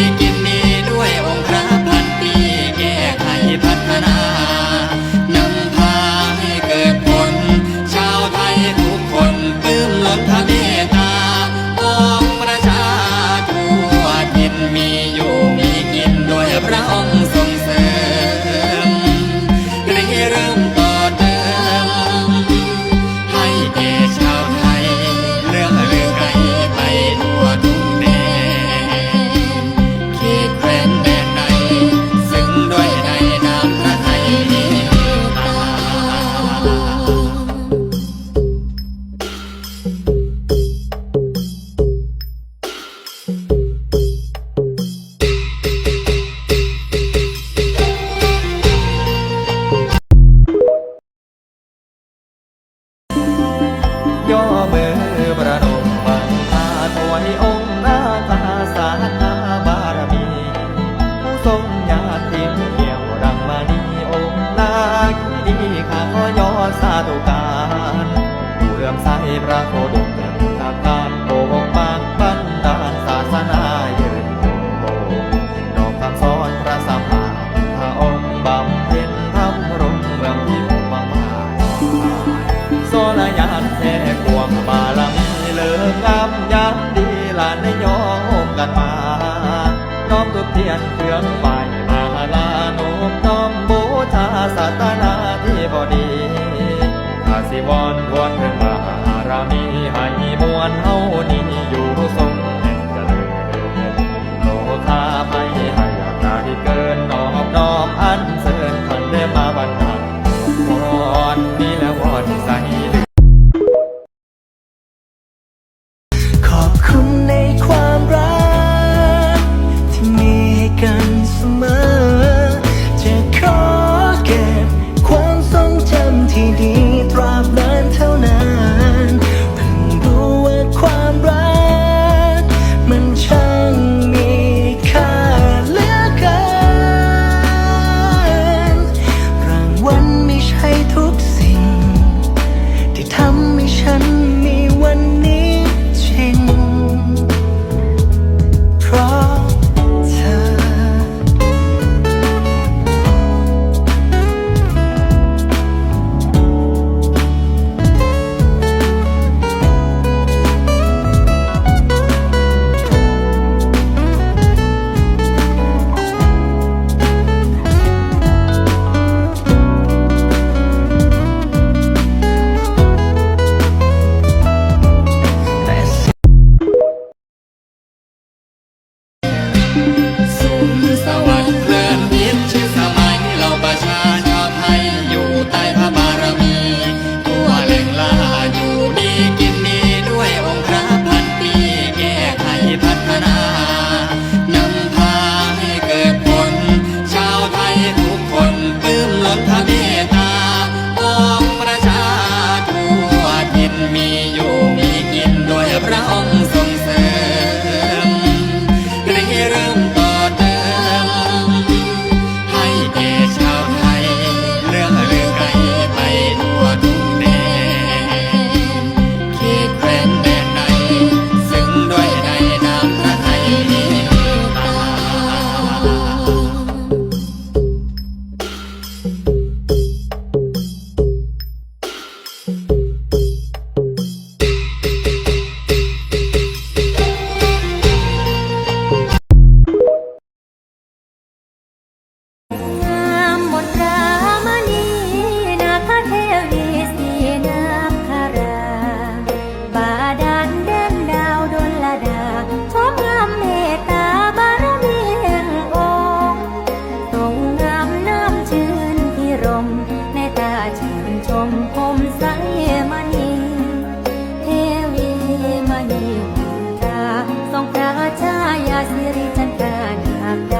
you. มใสพระโคดมเถิาการโปกปักบันดาลศาสนาเยืนโตดอกคำสอนพระสัมมาพระองค์บำเพ็ญธรรร่งเรืองทิพย์มากมายสอนญาณแท้ควงบารมีเลิกงามยันดีลานในยอมกันมาน้อมตุเทียนเครื่องบา Rame. ีวตาสองพระชายาสิริจันทรา